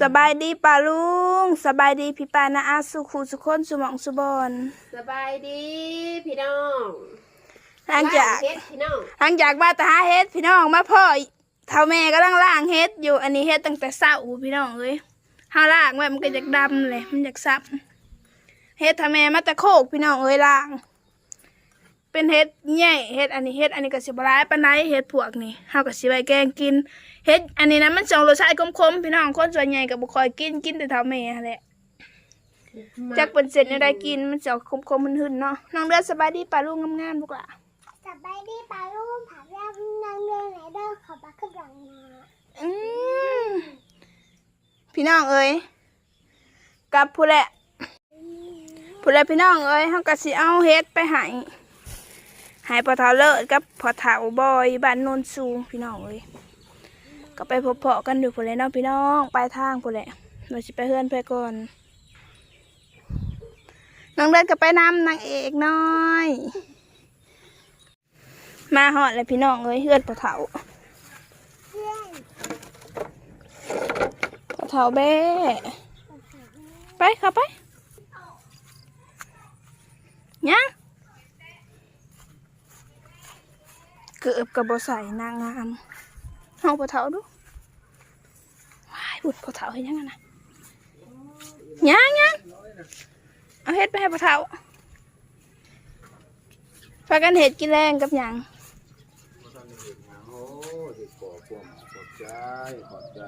สบายดีป่าลุงสบายดีพี่ปานาอาสุขูสุคนสุหมองสุบอนสบายดีพี่น้องหลังจากเฮ็ดพี่น้องหลังจากมาตาหาเฮ็ดพี่น้องมาพ่อเท่าแม่กำลังล่างเฮ็ดอยู่อันนี้เฮ็ดตั้งแต่เช้าพี่น้องเอ้ยห้าล่างไว้มันก็จะดำเลยมันจะซับเฮ็ดเท่าแม่มาแต่โคกพี่น้องเอ้ยล่าง เป็นเฮ็ดใหญ่เฮ็ดอันนี้เฮ็ดอันนี้ก็สิบร้ายปานใดเฮ็ดพวกนี้เฮาก็สิไว้แกงกินเฮ็ดอันนี้นะมันสองรสชาติคมๆพี่น้องคนส่วนใหญ่ก็บ่ค่อยกินกินแต่เท่าแม่นั่นแหละจักเป็นเสร็จเนี่ยได้กินมันจะคมคมมันหึนๆเนาะน้องเดือนสบายดีป่าลุงงามๆลูกหล่ะสบายดีปลาลูกผักแรกนางเรื่องไหนเด้อขอบักขึ้นหลังมาอืมพี่น้องเอ้ยกับผู้แหละผู้แหละพี่น้องเอ้ยเขาก็สิเอาเฮ็ดไปใหาย หายพอเท้าเลิศกับพอเท้าบอยบ้านโนนสูงพี่น้องเอ้ยก็ไปพบเพาะกันอยู่ผู้แหละเนาะพี่น้องปลายทางผู้แหละเราสิไปเฮือนไปก่อนน้องเดือนก็ไปนำนางเอกน้อย มาหอดเลยพี่น้องเอ้ยเฮือนพอเท้าพอเท้าแบ้ไปเข้าไปยัง เกือบกับบใส่นางงามเฮาพอเท้าดูว้ายบุดพอเท้าเห็นยังไงนะยังยังเอาเฮ็ดไปให้พอเท้าพากันเห็ดกินแรงกับหยังโอ้ที่ก่อความขอบใจขอบใจ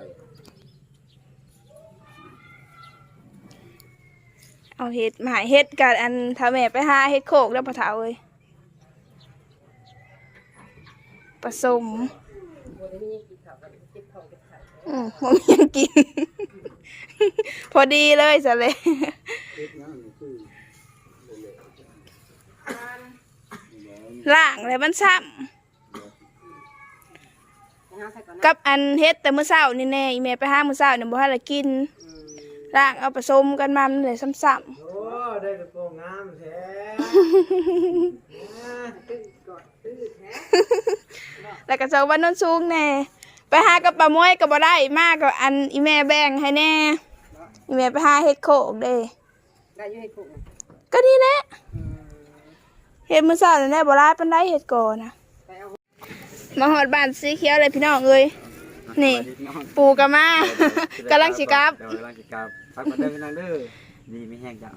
เอาเห็ดมาใหาเห็ดกับอันทาแม่ไปหาเห็ดโขกแล้วพอเท้าเลย ผสมอืมผมยังกิน พอดีเลยสะเลยเฮ็ดงานนี่คือล่างเลยมันซ้ำกับอันเฮ็ดแต่มื้อเช้านี่แน่อีแม่ไปหามื้อเช้าเนี่ยบ่ทันได้กินล่างเอาผสมกันมามันเลยซ้ำโอ้ได้กระโปรงงามแท้ๆ แล้วก็เจ้าวันโนนสูงแน่ไปหากับป้ามวยก็บ่ได้มากกับอันอีแม่แบ่งให้แน่อีแม่ไปหาเฮ็ดโขกเด้ได้อยู่ให้กุ้งก็นี่แหละเฮ็ดมื้อเช้านี่แหละบ่หลายปานใดเฮ็ดก่อนนะไปเอามาหอดบ้านสีเขียวเลยพี่น้องเอ้ยนี่ ปูกะมากำลังสิกลับเดี๋ยวกำลังสิกลับพักมาเด้อพี่น้องเด้อดีไม่แห้งจ้ะ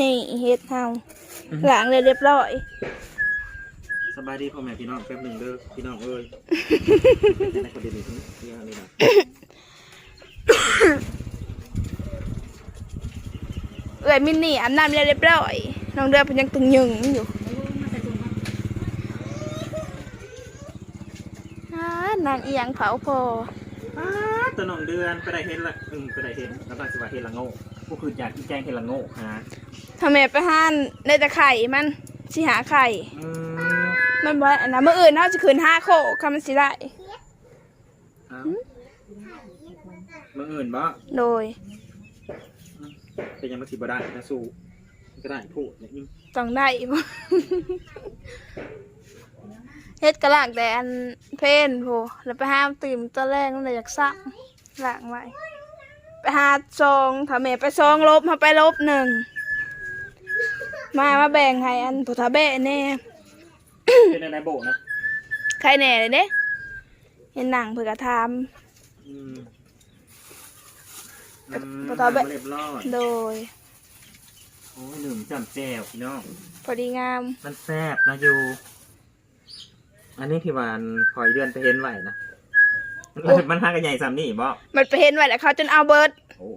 นี่เฮ็ดเฮาหลังเลยเรียบร้อยสบายดีพ่อแม่พี่น้องแป๊บหนึ่งเด้อพี่น้องเอ้ยในคนเดียวนี่ที่อะไรนะเอ้ยมินนี่อาบน้ำแล้วเรียบร้อยน้องเดือเพิ่นยังตึงยึงอยู่อ่านางเอียงเผาพออ้าตัวน้องเดือนไปได้เห็นละอืมไปได้เห็นแล้วก็สิว่าเห็นละโง่พว กคืออยากที่แจ้งเห็นละโง่ฮะทำไมไปห้านได้แต่ไข่มันสิหาไข่ อืมมันบ่อันนั้นมื้ออื่นเฮาจะคืนห้าโคคำมันสิได้ เอ้ามื่ออื่นบ่โดยเป็นยังมาสิบ่ได้นะสู้ก็ได้พูดอย่างนี้ต้องได้บ่เฮ็ดกระลากแต่อันเพนโหแล้วไปห้ามตื่นตอนแรกนั่นเลยอยากซักล้างไว้ ไปหาซองถ้าแม่ไปซองลบมาไปลบหนึ่ง มามาแบ่งให้อันผุทาเบะแน่ เป็นอะไรโบนะใครแน่เลยเด้เห็นหนังเพื่อกระทอืมปะตอเบะเรียบร้อยำโดย โอ้ยหนึ่งจำแจวพี่น้อง พอดีงาม มันแซ่บนะอยู่ อันนี้พี่วานคอยเดือนไปเห็นไหวนะ มันมันห้ากันใหญ่สามนี่บ่มันไปเห็นไว้แล้วเขาจนเอาเบิร์ดโอ้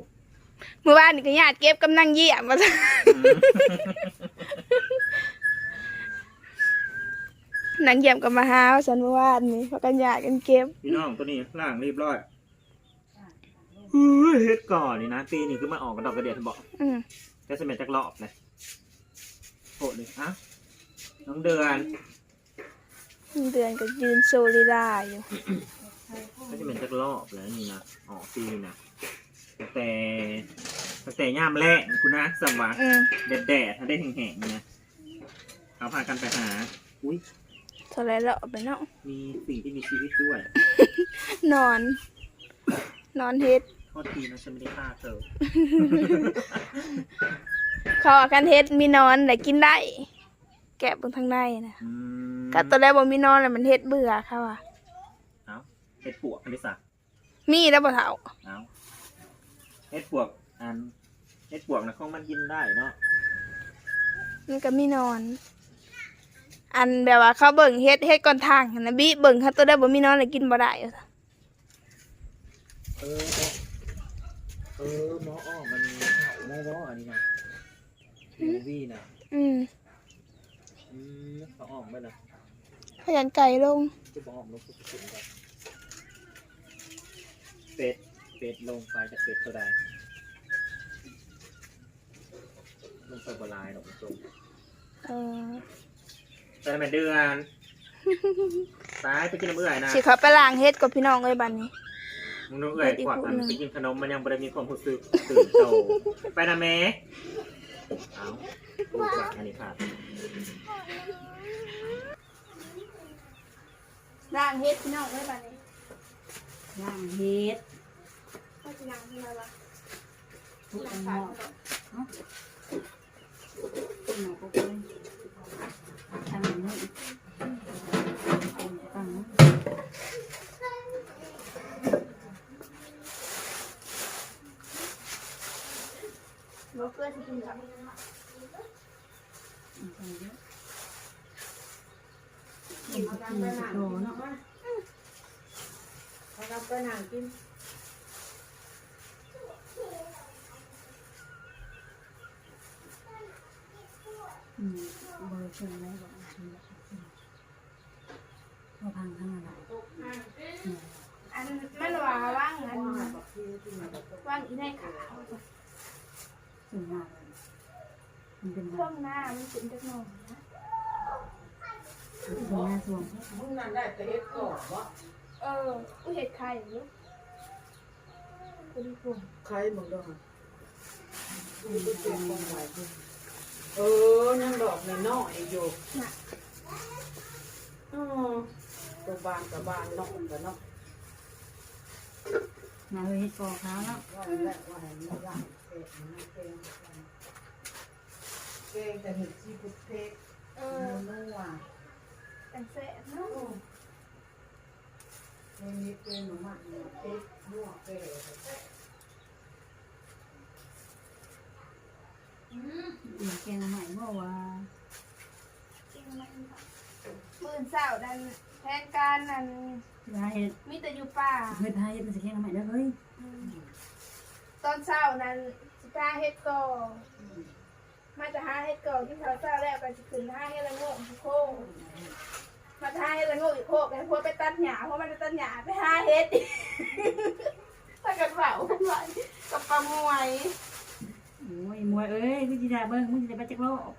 เมื่อวานนี่ก็ญาติเก็บกำลังเยี่ยมมาอืมนางเยี่ยมกับมาหาว่าฉันเมื่อวานนี่เพราะกันญาติกันเก็บพี่น้องตัวนี้ล่างเรียบร้อยเฮ้ยเฮ็ดก่อนนี่นะตีนี่คือมาออกกระดอกกระเดียดบอกอืมจะสมัยจักรอบเลยโหดเลยอะน้องเดือน เดือนก็ยืนโซลีลาอยู่ ก็จะเป็นจักรรอบแล้วนี่นะออกตีนี่นะตั้งแต่ตั้งแต่ย่ามแรกคุณนะสมว่าอืมแดดแดดๆถ้าได้แห้งๆนี่นะเอาพากันไปหา อุ้ยเท่าไรแล้วเอาไปเนาะมีสิ่งที่มีชีวิตด้วย นอน นอนเฮ็ด โทษทีนะฉันไม่ได้ฆ่าเธอ เขาอาการเฮ็ดมีนอนแต่กินได้ แกะเบนทางในนะอืมก็ตอนแรกบ่มีนอนแล้วมันเฮ็ดเบื่อเขาอะเอา เห็ดปวกอันนี้สักมีแล้วบ่เฒ่าเอาเห็ดปวกอันเห็ดปวกนะของมันกินได้เนาะมันก็มีนอน อันแบบว่าเขาเบิ่งเฮ็ดเฮ็ดก่อนทางหั้นนะบิเบิ่งเขาตัวได้บ่มีนอนแล้วกินบ่ได้อะเออเออหมออ้อมันเห่าหมออ้ออันนี้นะมูวี่นะอืมอืมเขาออกไปนะขยันไก่ลงจะบอกลงสุดสุดกัน เป็ดเป็ดลงไปจะเป็ดตัวใดลงไปบนลายดอกตรงเออแต่ทำไมเดือนตายไปกินน้ำเอื่อยนะสิเขาไปล้างเฮ็ดกับพี่น้องเอ้ยบัดนี้ มึงน้ำเอื่อยกว่ากันไปกินขนมมันยังไม่ได้มีความรู้สึกตื่นโตไปนะแม่เอาดูก่อนอันนี้ค่ะล้างเฮ็ดพี่น้องเอ้ยบัดนี้ ย่างเฮ็ด ก็สิล้างทำไมวะทุกคนหม้อเนาะหนูก็เป็นทำอย่างนี้ตั้งนะบ่เกลือสิกินกับกินกินโตเนาะเอากับไปนั่งกิน อืมเบอร์ชิญไว้บอกพอพังทั้งอะไรอันมันว่าว่างอันว่างอีในขาวส่วนมาเลยมันเป็นช่วงหน้ามันเป็นจักหน่อยนะส่วนหน้าส่วนเออกูเห็ดไข่อยู่กูดีกว่าใครมึงดอก เออยังดอกในนอกอีกอยู่อ๋อตัวบานกับบานนอกกับนอกงานเฮ็ดกอขาวแล้วว่าแรกว่าให้มันย่างเผ็ดมันเกงเกงแต่เห็ดซีฟุตเทคเอเอออนู่นว่ะแต่แสบเนาะเกงนี้เกงหนูมันเอ๊ะมั่วเกง อีกแกงใหม่เมื่อว่ามื่นเศร้าดันแทนการนั่นยาเฮ็ดมีแต่อยู่ป่าเฮ็ดไทยเฮ็ดเป็นสิแกงใหม่เด้อเฮ้ยตอนเช้านั้นสิพาเฮ็ดก่อมาจะหาเฮ็ดก่อที่เขาเช้าแล้วไปสิขึ้นหาเฮ็ดละโงกที่โคกมาจะหาเฮ็ดละโงกอีกโคกแล้วพวไปตัดหญ้าเพราะมันจะตัดหญ้าไปหาเฮ็ดถ้ากันเผากันไว้กับปลามวย โอ้ยมวยเอ้ยมึงสิได้เบิ่งมึงสิได้ไปจักโลก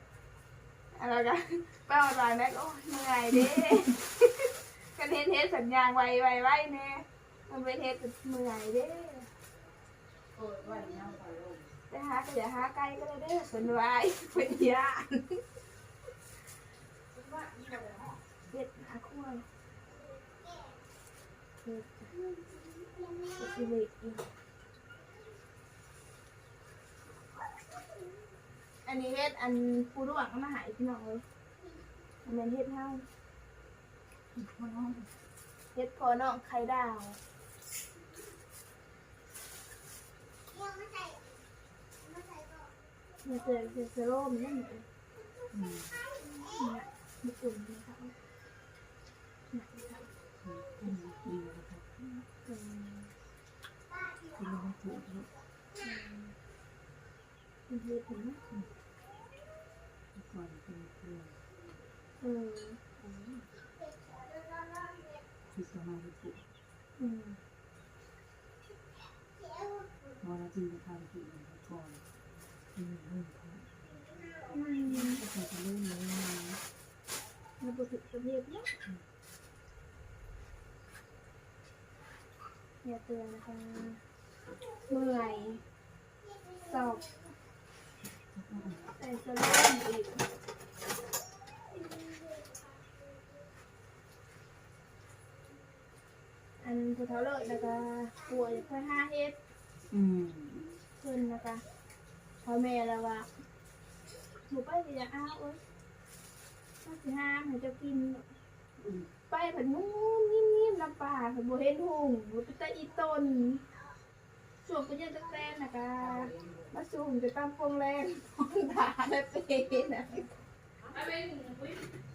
อะไรกันป้ามาตายแม่ก็เหนื่อยดิกันเฮ็ดเฮ็ดสัญญาณไวไวไวแน่มันเป็นเฮ็ดเหนื่อยเด้เออว่าย่างไปลงไปหาก็อย่าหาไกลก็ได้เด้อเป็นไวเป็นยาเฮ็ดหาขั้วเฮ็ดชีวิ อันนี้เฮ็ดอันผู้ร่วงเอามาหายพี่น้องเลยอันนั้นเฮ็ดเฮาคนน้อเฮ็ดพอน้องไข่ดาวยังไม่ใส่ไม่ใส่ก่อนมันเจอเจอเซโร่มันนั่นเองอืมเนี่ยมีกลุ่มนะคะอืมดีแล้วครับอืมกินแล้วถูกลูกมัน เฮ็ดนะก่อนเป็นเพื่อนเออที่สมาธิถูกอืมพอแล้วจึงจะทำกินก่อนอืมอืมครับอืมก็คงจะเริ่มเลยนะมันบ่ถึกระเบียบเนาะอย่าเตือนนะคะเมื่อยสอบ ใส่สโลมอีกอันผู้เฒ่าเลิศแล้วก็ป่วยไปหาเฮ็ดอืมเพิ่นนะคะพ่อแม่แล้วว่าหนูไปสิจะอ้าวเอ้ยมาสิห้ามให้เจ้ากิน ไปเพิ่นงุ้มๆนิ่มๆลำปาเพิ่นบ่เห็นหุ่งบ่เป็นตาอีต้นช่วงก็ยังตะแตนน่ะกะ มาสูงจะตามโปงแรงท้องตาและเปน่ะ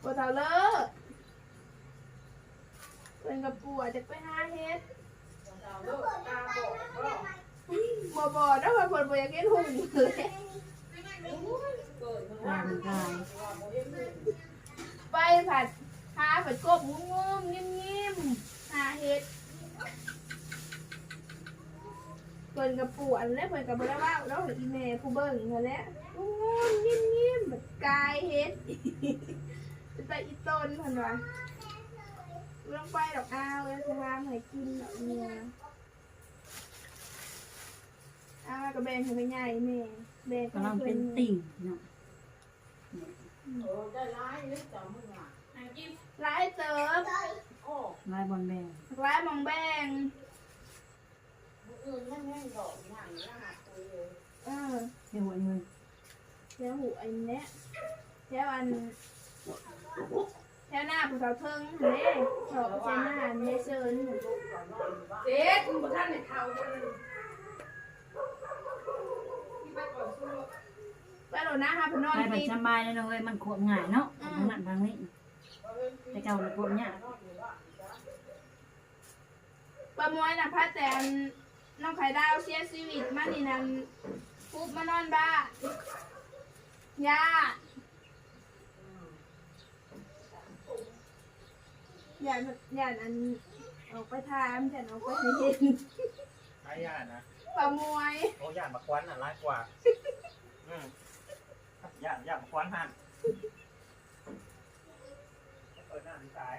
บ่เท่าเลิศเพิ่นกับปู่จะไปหาเฮ็ดบ่บ่เด้อว่าเพิ่นบ่อยากเห็นหุ่งเลยตายมันตายไปผัดหาผัดกบงุ้มๆนิ่มๆหาเฮ็ดเพิ่นกับปู่อันแล้วเพิ่นกับบ่ได้ว่าแล้วอีแม่ผู้เบิ่งนั่นแหละงุ้มๆนิ่มๆแบบกายเฮ็ดเป็นตาอีต้นเพิ่นว่าลงไปดอกอ้าวแล้วจะหาให้กินดอกเนี่ยอ้าวก็แบ่งให้แม่ใหญ่แม่แบ่งให้กำลังเพิ่เป็นนติ่งเนาะเออได้ร้ายเลยจ้ะมึงอะหลายเติบโอ้ลายบอลแบงหลายหมองแบ่ง มึงอื่นมันแห้งดอกใหญ่นเลยเออเดี๋ยวหัวเงินแถวหูอันเนี้ยแถวอันแถวหน้าผู้สาวเทิงเด้ชอบแถวหน้าเนเซินเด็ดมึงบ่ทันได้เข้าเลยไปโหลดนะคะพี่นอนลายบัติสบายเลยเนาะเว้ยมันขวบง่ายเนาะทางนั้นทางนี้แต่เก่าเลยขวบเนี่ยากปลามวยนะพระแตน น้องไข่ดาวเสียชีวิตมานี่นั่นปุ๊บมานอนบ้านญาติญาติญาติอันออกไปทามแต่ออกไปเห็นใช้ยานะปลามวยโอ้ยามาควันอะร้ายกว่าอืมยายามาควันหันเปิดหน้าดีสาย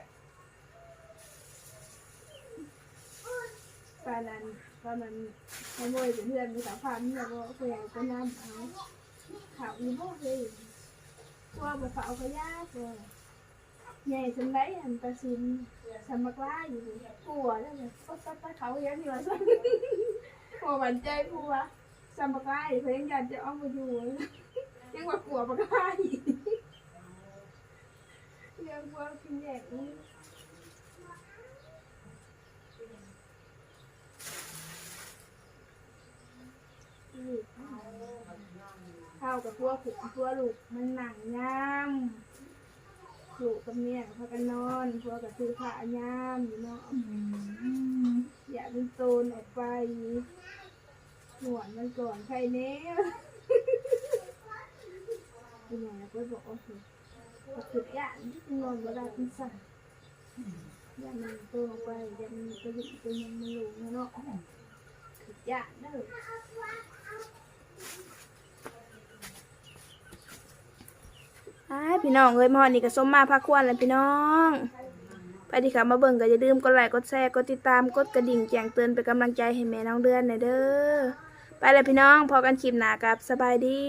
ตอนนั้น ตอนนั้นขโมยเพื่อนมีสาวพันธุ์แล้วก็เพื่อนก็น้ำเอาข่าวอีโม่เลยว่าบ่ฝาเอาขยะเลยใหญ่จนไรอันตะซินสมักล่าอยู่กลัวแล้วเลยก็ตัดเขาเยอะอยู่ว่าซั่นกลัวหวั่นใจกลัวสมักล่าอยู่เพิ่นยังจะเอามาอยู่ยังว่ากลัวบักล่าอีกเรื่องกลัวกินแยกนี่ เข้ากับ พวกผูกพวกลูกมันหนังยามผูกกับเมียพากันนอนพวกกับคือผ้ายามอยู่เนาะอย่าเป็นโซนออกไปหนวดมันก่อนใครเนี้ยเป็นไงก็บอกว่าคือก็คืออย่านที่นอนเวลาเป็นสั่นอย่ามันโตออกไปย่ามันกระยุกเป็นยังไม่รู้เนาะคืออย่านเด้อ อ้าย พี่น้องเอ้ยมอนี่ก็สมมาพักควรแล้วพี่น้องไปที่ะมาเบิ่งก็อย่าลืมกดไลค์กดแชร์กดติดตามกดกระดิ่งแจ้งเตือนเป็นกำลังใจให้แม่น้องเดือนหน่อยเด้อไปแล้วพี่น้องพอกันคลิปหนากับสบายดี